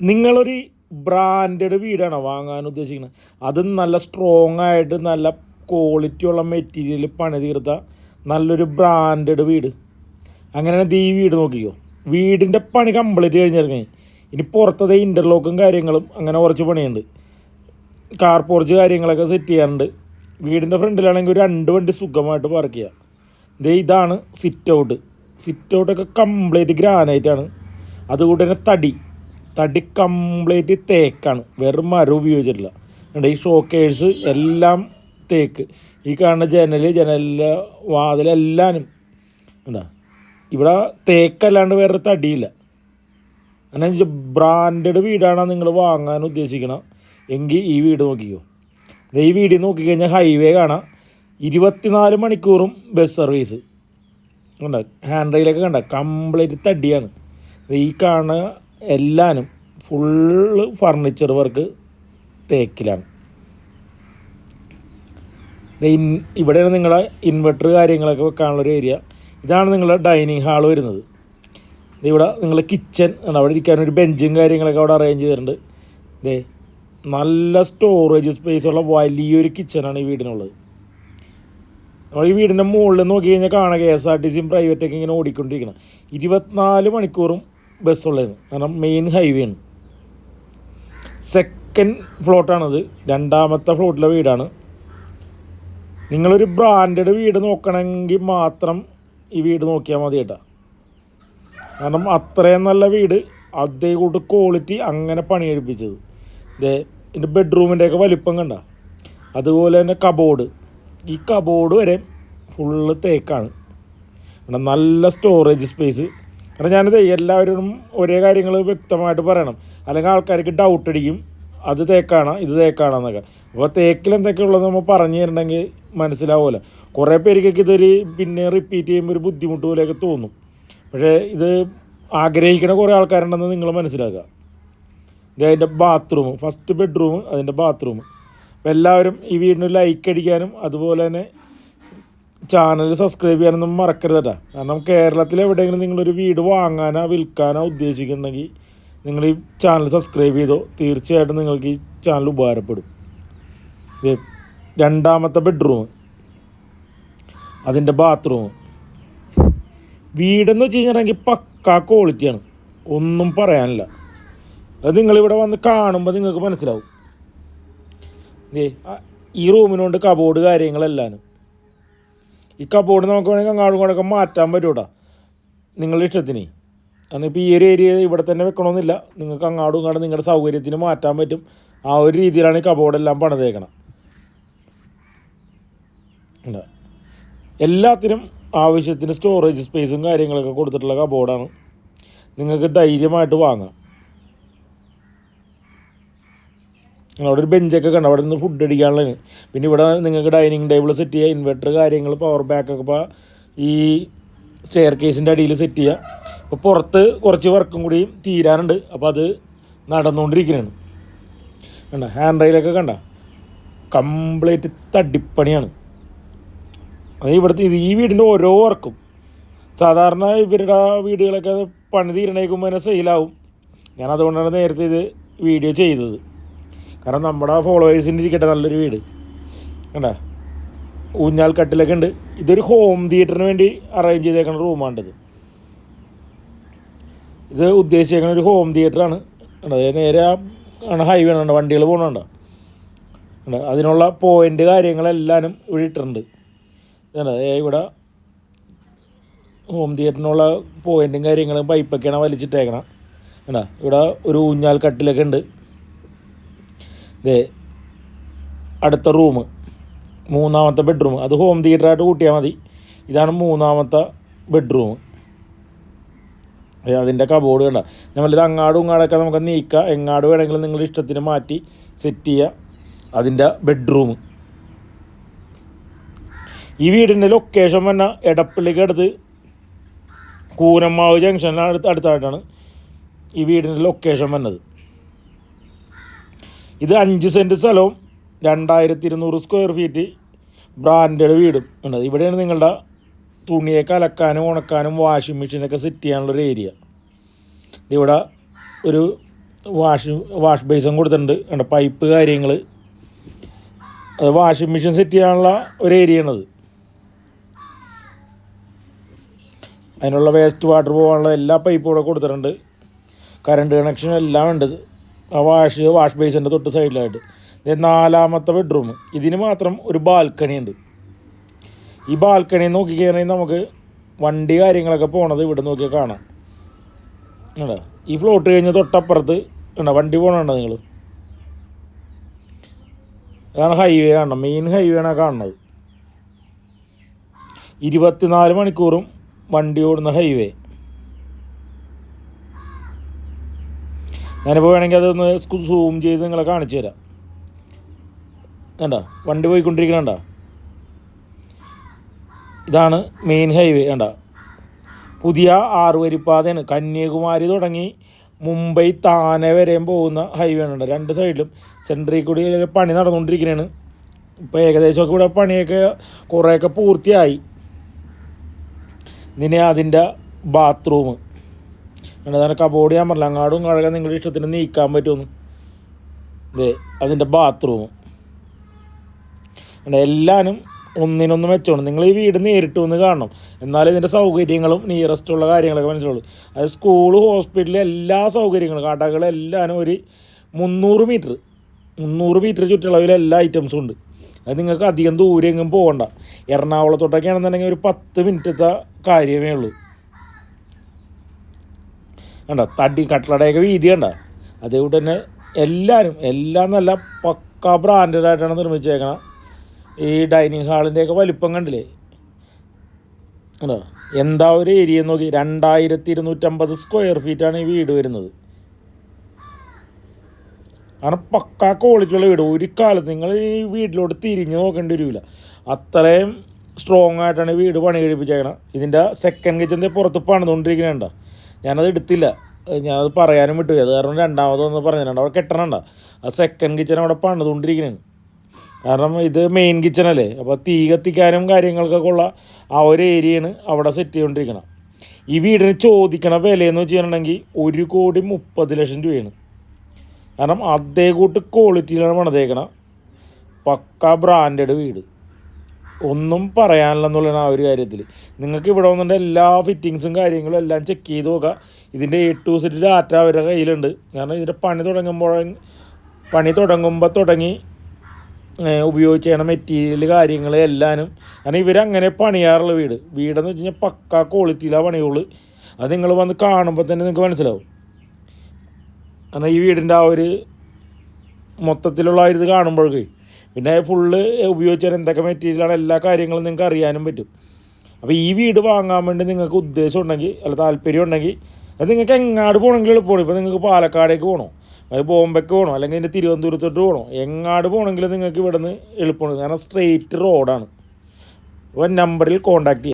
നിങ്ങളൊരു ബ്രാൻഡഡ് വീടാണ് വാങ്ങാൻ ഉദ്ദേശിക്കുന്നത്? അത് നല്ല സ്ട്രോങ് ആയിട്ട് നല്ല ക്വാളിറ്റിയുള്ള മെറ്റീരിയൽ പണി തീർത്ത നല്ലൊരു ബ്രാൻഡഡ് വീട്. അങ്ങനെയാണ് ഈ വീട് നോക്കിക്കോ. വീടിന്റെ പണി കംപ്ലീറ്റ് കഴിഞ്ഞിറങ്ങി ഇനി പുറത്തത് ഇന്റർലോക്കും കാര്യങ്ങളും അങ്ങനെ കുറച്ച് പണിയുണ്ട്. കാർ പോർച്ച് കാര്യങ്ങളൊക്കെ സെറ്റ് ചെയ്യാറുണ്ട് വീടിന്റെ ഫ്രണ്ടിലാണെങ്കിൽ ഒരു രണ്ട് വണ്ടി സുഖമായിട്ട് പാർക്ക് ചെയ്യാം. ദേ ഇതാണ് സിറ്റ് ഔട്ട് സിറ്റ് ഔട്ടൊക്കെ കംപ്ലീറ്റ് ഗ്രാനൈറ്റാണ് അതുകൂടെ തന്നെ തടി. തടി കംപ്ലീറ്റ് തേക്കാണ്. വെറും മരം ഉപയോഗിച്ചിട്ടില്ല. ഉണ്ട് ഈ ഷോക്കേഴ്സ് എല്ലാം തേക്ക്. ഈ കാണുന്ന ജനൽ ജനലിലെ വാതിലെല്ലാനും. ഉണ്ടാ ഇവിടെ തേക്കല്ലാണ്ട് വേറെ തടിയില്ല. അങ്ങനെ ബ്രാൻഡഡ് വീടാണ് നിങ്ങൾ വാങ്ങാൻ ഉദ്ദേശിക്കണം എങ്കിൽ ഈ വീട് നോക്കിക്കോ. ഈ വീട് നോക്കിക്കഴിഞ്ഞാൽ ഹൈവേ കാണാം. ഇരുപത്തിനാല് മണിക്കൂറും ബസ് സർവീസ്. കണ്ട ഹാൻഡ് റെയിലൊക്കെ കണ്ട കംപ്ലീറ്റ് തടിയാണ്. ഈ കാണുന്ന എല്ലാനും ഫുള്ള് ഫർണിച്ചർ വർക്ക് തേക്കിലാണ്. ഇവിടെയാണ് നിങ്ങളെ ഇൻവെർട്ടർ കാര്യങ്ങളൊക്കെ വെക്കാനുള്ളൊരു ഏരിയ ഇതാണ് നിങ്ങളുടെ ഡൈനിങ് ഹാൾ വരുന്നത്. ഇവിടെ നിങ്ങളുടെ കിച്ചൺ അവിടെ ഇരിക്കാനൊരു ബെഞ്ചും കാര്യങ്ങളൊക്കെ അവിടെ അറേഞ്ച് ചെയ്തിട്ടുണ്ട്. ഇതേ നല്ല സ്റ്റോറേജ് സ്പേസ് ഉള്ള വലിയൊരു കിച്ചണാണ് ഈ വീടിനുള്ളത്. നമ്മൾ ഈ വീടിന്റെ മുകളിൽ നോക്കി കഴിഞ്ഞാൽ കാണാം കെ എസ് ആർ ടി സിയും പ്രൈവറ്റൊക്കെ ഇങ്ങനെ ഓടിക്കൊണ്ടിരിക്കണം. ഇരുപത്തിനാല് മണിക്കൂറും ബസ്സുള്ളതാണ് കാരണം മെയിൻ ഹൈവേ ആണ്. സെക്കൻഡ് ഫ്ലോട്ടാണത് രണ്ടാമത്തെ ഫ്ലോട്ടിലെ വീടാണ്. നിങ്ങളൊരു ബ്രാൻഡഡ് വീട് നോക്കണമെങ്കിൽ മാത്രം ഈ വീട് നോക്കിയാൽ മതി കേട്ടോ. കാരണം അത്രയും നല്ല വീട് അതേ കൂട്ട് ക്വാളിറ്റി അങ്ങനെ പണിയെടുപ്പിച്ചത്. ഇതേ എന്റെ ബെഡ്റൂമിന്റെയൊക്കെ വലിപ്പം കണ്ട. അതുപോലെ തന്നെ കബോർഡ് ഈ കബോർഡ് വരെ ഫുള്ള് തേക്കാണ്. നല്ല സ്റ്റോറേജ് സ്പേസ് കാരണം ഞാനത് എല്ലാവരും ഒരേ കാര്യങ്ങൾ വ്യക്തമായിട്ട് പറയണം. അല്ലെങ്കിൽ ആൾക്കാർക്ക് ഡൗട്ട് അടിക്കും. അത് തേക്കാണ് ഇത് തേക്കാണെന്നൊക്കെ. അപ്പോൾ തേക്കിൽ എന്തൊക്കെയുള്ളത് നമ്മൾ പറഞ്ഞു തരണമെങ്കിൽ മനസ്സിലാവുമല്ലോ. കുറേ പേർക്കൊക്കെ ഇതൊരു പിന്നെ റിപ്പീറ്റ് ചെയ്യുമ്പോൾ ഒരു ബുദ്ധിമുട്ട് പോലെയൊക്കെ തോന്നും. പക്ഷേ ഇത് ആഗ്രഹിക്കുന്ന കുറേ ആൾക്കാരുണ്ടെന്ന് നിങ്ങൾ മനസ്സിലാക്കുക. ഇത് അതിന്റെ ബാത്റൂം ഫസ്റ്റ് ബെഡ്റൂം അതിന്റെ ബാത്റൂം അപ്പോൾ എല്ലാവരും ഈ വീടിന് ലൈക്ക് അടിക്കാനും അതുപോലെ തന്നെ ചാനൽ സബ്സ്ക്രൈബ് ചെയ്യാനൊന്നും മറക്കരുത് കേട്ടോ കാരണം കേരളത്തിൽ എവിടെയെങ്കിലും നിങ്ങളൊരു വീട് വാങ്ങാനോ വിൽക്കാനോ ഉദ്ദേശിക്കുന്നുണ്ടെങ്കിൽ നിങ്ങൾ ഈ ചാനൽ സബ്സ്ക്രൈബ് ചെയ്തോ തീർച്ചയായിട്ടും നിങ്ങൾക്ക് ഈ ചാനൽ ഉപകാരപ്പെടും. രണ്ടാമത്തെ ബെഡ്റൂം അതിന്റെ ബാത്റൂം വീടെന്ന് വെച്ച് കഴിഞ്ഞിട്ടുണ്ടെങ്കിൽ പക്കാ ക്വാളിറ്റിയാണ് ഒന്നും പറയാനില്ല. അത് നിങ്ങളിവിടെ വന്ന് കാണുമ്പോൾ നിങ്ങൾക്ക് മനസ്സിലാവും. ഈ റൂമിനോണ്ട് കബോർഡ് കാര്യങ്ങളെല്ലാനും ഈ കബോർഡ് നമുക്ക് വേണമെങ്കിൽ അങ്ങാടും ഇങ്ങോട്ടൊക്കെ മാറ്റാൻ പറ്റൂട്ടാ. നിങ്ങളുടെ ഇഷ്ടത്തിന്. കാരണം ഇപ്പോൾ ഈ ഒരു ഏരിയ ഇവിടെ തന്നെ വെക്കണമെന്നില്ല. നിങ്ങൾക്ക് അങ്ങാടും ഇങ്ങോട്ടും നിങ്ങളുടെ സൗകര്യത്തിന് മാറ്റാൻ പറ്റും. ആ ഒരു രീതിയിലാണ് ഈ കബോർഡെല്ലാം പണിതേക്കണം. എല്ലാത്തിനും ആവശ്യത്തിന് സ്റ്റോറേജ് സ്പേസും കാര്യങ്ങളൊക്കെ കൊടുത്തിട്ടുള്ള കബോർഡാണ് നിങ്ങൾക്ക് ധൈര്യമായിട്ട് വാങ്ങാം. അവിടെ ഒരു ബെഞ്ചൊക്കെ കണ്ടു? അവിടെ നിന്ന് ഫുഡ് അടിക്കാനുള്ളതിന് പിന്നെ ഇവിടെ നിങ്ങൾക്ക് ഡൈനിങ് ടേബിൾ സെറ്റ് ചെയ്യുക ഇൻവെർട്ടർ കാര്യങ്ങൾ പവർ ബാക്കൊക്കെ ഇപ്പോൾ ഈ സ്റ്റെയർ കേസിന്റെ അടിയിൽ സെറ്റ് ചെയ്യുക ഇപ്പോൾ പുറത്ത് കുറച്ച് വർക്കും കൂടി തീരാനുണ്ട്. അപ്പോൾ അത് നടന്നുകൊണ്ടിരിക്കുകയാണ് കണ്ട? ഹാൻഡ് റൈലൊക്കെ കണ്ട? കംപ്ലീറ്റ് തടിപ്പണിയാണ്. അത് ഇവിടുത്തെ ഇത് ഈ വീടിന്റെ ഓരോ വർക്കും സാധാരണ ഇവരുടെ വീടുകളൊക്കെ പണി തീരണേക്കുമ്പോൾ തന്നെ സെയിലാവും ഞാൻ അതുകൊണ്ടാണ് നേരത്തെ ഇത് വീഡിയോ ചെയ്തത്. കാരണം നമ്മുടെ ഫോളോവേഴ്സിന്റെ ഇരിക്കട്ടെ നല്ലൊരു വീട്. കണ്ട? ഊഞ്ഞാൽ കട്ടിലൊക്കെ ഉണ്ട്. ഇതൊരു ഹോം തിയേറ്ററിന് വേണ്ടി അറേഞ്ച് ചെയ്തേക്കുന്ന റൂമാണിത് ഇത്. ഉദ്ദേശിച്ചേക്കുന്ന ഒരു ഹോം തിയേറ്ററാണ് കണ്ടോ? അത് നേരെ ആണ് ഹൈവേ ആണ് വണ്ടികൾ പോകണുണ്ട് അതിനുള്ള പോയിന്റ് കാര്യങ്ങളെല്ലാനും ഇവിടെ ഇട്ടിട്ടുണ്ട്. ഇവിടെ ഹോം തിയേറ്ററിനുള്ള പോയിന്റും കാര്യങ്ങളും പൈപ്പൊക്കെയാണ് വലിച്ചിട്ടേക്കണം. ഇവിടെ ഒരു ഊഞ്ഞാൽ കട്ടിലൊക്കെ ഉണ്ട്. ദേ അടുത്ത റൂം മൂന്നാമത്തെ ബെഡ്റൂം. അത് ഹോം തിയേറ്ററായിട്ട് കൂട്ടിയാൽ മതി. ഇതാണ് മൂന്നാമത്തെ ബെഡ്റൂം. അതിന്റെ കബോർഡ് കണ്ട. നമ്മളിത് അങ്ങാടും ഇങ്ങാടൊക്കെ നമുക്ക് നീക്കുക എങ്ങാട് വേണമെങ്കിലും നിങ്ങൾ ഇഷ്ടത്തിന് മാറ്റി സെറ്റ് ചെയ്യുക അതിന്റെ ബെഡ്റൂം. ഈ വീടിന്റെ ലൊക്കേഷൻ വന്ന എടപ്പള്ളിക്ക് അടുത്ത് കൂനമ്മാവ് ജംഗ്ഷനിൽ അടുത്ത് അടുത്തായിട്ടാണ് ഈ വീടിന്റെ ലൊക്കേഷൻ വന്നത്. ഇത് അഞ്ച് സെന്റ് സ്ഥലവും രണ്ടായിരത്തി ഇരുന്നൂറ് സ്ക്വയർ ഫീറ്റ് ബ്രാൻഡഡ് വീടും. ഉണ്ട് ഇവിടെയാണ് നിങ്ങളുടെ തുണിയൊക്കെ അലക്കാനും ഉണക്കാനും വാഷിംഗ് മെഷീനൊക്കെ സെറ്റ് ചെയ്യാനുള്ളൊരു ഏരിയ ഇവിടെ ഒരു വാഷ് വാഷ് ബേസും കൊടുത്തിട്ടുണ്ട്. ഉണ്ട് പൈപ്പ് കാര്യങ്ങൾ അത് വാഷിംഗ് മെഷീൻ സെറ്റ് ചെയ്യാനുള്ള ഒരു ഏരിയ ആണത്. അതിനുള്ള വേസ്റ്റ് വാട്ടർ പോകാനുള്ള എല്ലാ പൈപ്പും ഇവിടെ കൊടുത്തിട്ടുണ്ട്. കറണ്ട് കണക്ഷനും എല്ലാം ഉണ്ട്. ആ വാഷ് വാഷ് ബേസിന്റെ തൊട്ട് സൈഡിലായിട്ട് നാലാമത്തെ ബെഡ്റൂം ഇതിന് മാത്രം ഒരു ബാൽക്കണി ഉണ്ട്. ഈ ബാൽക്കണി നോക്കി കഴിഞ്ഞാൽ നമുക്ക് വണ്ടി കാര്യങ്ങളൊക്കെ പോണത് ഇവിടെ നോക്കിയാൽ കാണാം. കണ്ടോ? ഈ ഫ്ലോട്ട് കഴിഞ്ഞ് തൊട്ടപ്പുറത്ത് കണ്ടോ? വണ്ടി പോകണുണ്ടോ നിങ്ങൾ അതാണ് ഹൈവേ കാണണം മെയിൻ ഹൈവേ ആണ് കാണുന്നത്. ഇരുപത്തിനാല് മണിക്കൂറും വണ്ടി ഓടുന്ന ഹൈവേ ഞാനിപ്പോൾ വേണമെങ്കിൽ അതൊന്ന് സൂം ചെയ്ത് നിങ്ങളെ കാണിച്ചു തരാം. വേണ്ട വണ്ടി പോയിക്കൊണ്ടിരിക്കണണ്ട? ഇതാണ് മെയിൻ ഹൈവേ വേണ്ട പുതിയ ആറുവരിപ്പാതയാണ്. കന്യാകുമാരി തുടങ്ങി മുംബൈ താനെ വരെയും പോകുന്ന ഹൈവേ ആണ് രണ്ട് സൈഡിലും സെൻട്രിൽ കൂടി പണി നടന്നുകൊണ്ടിരിക്കുന്നതാണ് ഇപ്പോൾ ഏകദേശമൊക്കെ ഇവിടെ പണിയൊക്കെ കുറേയൊക്കെ പൂർത്തിയായി. ഇതിന് അതിന്റെ ബാത്റൂം എന്താണ് കബോർഡ് ഞാൻ പറഞ്ഞില്ല അങ്ങാടും കഴകാൻ നിങ്ങളുടെ ഇഷ്ടത്തിന് നീക്കാൻ പറ്റുമെന്ന്. ഇതേ അതിന്റെ ബാത്റൂം എല്ലാനും ഒന്നിനൊന്ന് മെച്ചമാണ്. നിങ്ങൾ ഈ വീട് നേരിട്ട് വന്ന് കാണണം. എന്നാലേ ഇതിന്റെ സൗകര്യങ്ങളും നിയറസ്റ്റ് ഉള്ള കാര്യങ്ങളൊക്കെ മനസ്സിലുള്ളൂ. അതായത് സ്കൂൾ ഹോസ്പിറ്റൽ എല്ലാ സൗകര്യങ്ങളും. കാട്ടാക്കളും എല്ലാനും ഒരു മുന്നൂറ് മീറ്റർ മുന്നൂറ് മീറ്റർ ചുറ്റളവിൽ എല്ലാ ഐറ്റംസും ഉണ്ട്. അത് നിങ്ങൾക്ക് അധികം ദൂരെ എങ്ങും പോകണ്ട. എറണാകുളത്തോട്ടൊക്കെ ആണെന്നുണ്ടെങ്കിൽ ഒരു പത്ത് മിനിറ്റത്തെ കാര്യമേ ഉള്ളൂ. കണ്ട? തടി കട്ടളയുടെയൊക്കെ വീതി കണ്ട? അതേകൂട്ട് തന്നെ എല്ലാവരും എല്ലാം നല്ല പക്ക ബ്രാൻഡഡായിട്ടാണ് നിർമ്മിച്ചേക്കണം. ഈ ഡൈനിങ് ഹാളിന്റെയൊക്കെ വലിപ്പം കണ്ടില്ലേ? കണ്ടോ? എന്താ ഒരു ഏരിയ നോക്കി. രണ്ടായിരത്തി ഇരുന്നൂറ്റമ്പത് സ്ക്വയർ ഫീറ്റാണ് ഈ വീട് വരുന്നത്. കാരണം പക്കാ ക്വാളിറ്റിയുള്ള വീട്. ഒരു കാലത്ത് നിങ്ങൾ ഈ വീട്ടിലോട്ട് തിരിഞ്ഞ് നോക്കേണ്ടി വരില്ല അത്രയും സ്ട്രോങ് ആയിട്ടാണ് വീട് പണി കഴിപ്പിച്ചേക്കണം. ഇതിന്റെ സെക്കൻഡ് കിച്ചന്റെ പുറത്ത് പണിതുകൊണ്ടിരിക്കുന്നുണ്ട ഞാനത് എടുത്തില്ല. ഞാനത് പറയാനും വിട്ടു. അത് കാരണം രണ്ടാമതൊന്ന് പറഞ്ഞിട്ടുണ്ട് അവിടെ കെട്ടണണ്ട. ആ സെക്കൻഡ് കിച്ചൺ അവിടെ പണിതുകൊണ്ടിരിക്കുന്നു കാരണം ഇത് മെയിൻ കിച്ചണല്ലേ അപ്പോൾ തീ കത്തിക്കാനും കാര്യങ്ങൾക്കൊക്കെ ഉള്ള ആ ഒരു ഏരിയയാണ് അവിടെ സെറ്റ് ചെയ്തുകൊണ്ടിരിക്കണം ഈ വീടിന് ചോദിക്കണ വിലയെന്ന് വെച്ച് കഴിഞ്ഞിട്ടുണ്ടെങ്കിൽ ഒരു കോടി മുപ്പത് ലക്ഷം രൂപയാണ്. കാരണം അതേ കൂട്ട് ക്വാളിറ്റിയിലാണ് പണിതേക്കണം. പക്ക ബ്രാൻഡഡ് വീട്. ഒന്നും പറയാനില്ലെന്നുള്ളതാണ് ആ ഒരു കാര്യത്തിൽ നിങ്ങൾക്ക് ഇവിടെ വന്നിട്ട് എല്ലാ ഫിറ്റിങ്സും കാര്യങ്ങളും എല്ലാം ചെക്ക് ചെയ്ത് നോക്കുക. ഇതിന്റെ എ ടു സെറ്റ് ഡാറ്റ അവരുടെ കയ്യിലുണ്ട്. കാരണം ഇതിന്റെ പണി തുടങ്ങുമ്പോൾ പണി തുടങ്ങുമ്പോൾ തുടങ്ങി ഉപയോഗിച്ച് ചെയ്യണ മെറ്റീരിയൽ കാര്യങ്ങൾ എല്ലാനും. കാരണം ഇവരങ്ങനെ പണിയാറുള്ള വീട്. വീടെന്ന് വെച്ച് കഴിഞ്ഞാൽ പക്ക ക്വാളിറ്റിയിലാണ് പണിയുള്ളൂ. അത് നിങ്ങൾ വന്ന് കാണുമ്പോൾ തന്നെ നിങ്ങൾക്ക് മനസ്സിലാവും. കാരണം ഈ വീടിന്റെ ആ ഒരു മൊത്തത്തിലുള്ള ഇത് കാണുമ്പോഴേ പിന്നെ ഫുള്ള് ഉപയോഗിച്ചാൽ എന്തൊക്കെ മെറ്റീരിയലാണ് എല്ലാ കാര്യങ്ങളും നിങ്ങൾക്ക് അറിയാനും പറ്റും. അപ്പോൾ ഈ വീട് വാങ്ങാൻ വേണ്ടി നിങ്ങൾക്ക് ഉദ്ദേശം ഉണ്ടെങ്കിൽ അല്ല താല്പര്യം ഉണ്ടെങ്കിൽ അത് നിങ്ങൾക്ക് എങ്ങാട് പോകണമെങ്കിൽ എളുപ്പമാണ്. ഇപ്പോൾ നിങ്ങൾക്ക് പാലക്കാടേക്ക് പോകണോ അത് ബോംബെക്ക് പോകണോ അല്ലെങ്കിൽ എന്റെ തിരുവനന്തപുരത്തോട്ട് പോകണോ എങ്ങാട് പോകണമെങ്കിൽ നിങ്ങൾക്ക് ഇവിടെ നിന്ന് എളുപ്പമാണ്. കാരണം സ്ട്രെയിറ്റ് റോഡാണ് അപ്പോൾ നമ്പറിൽ കോൺടാക്ട് ചെയ്യാം.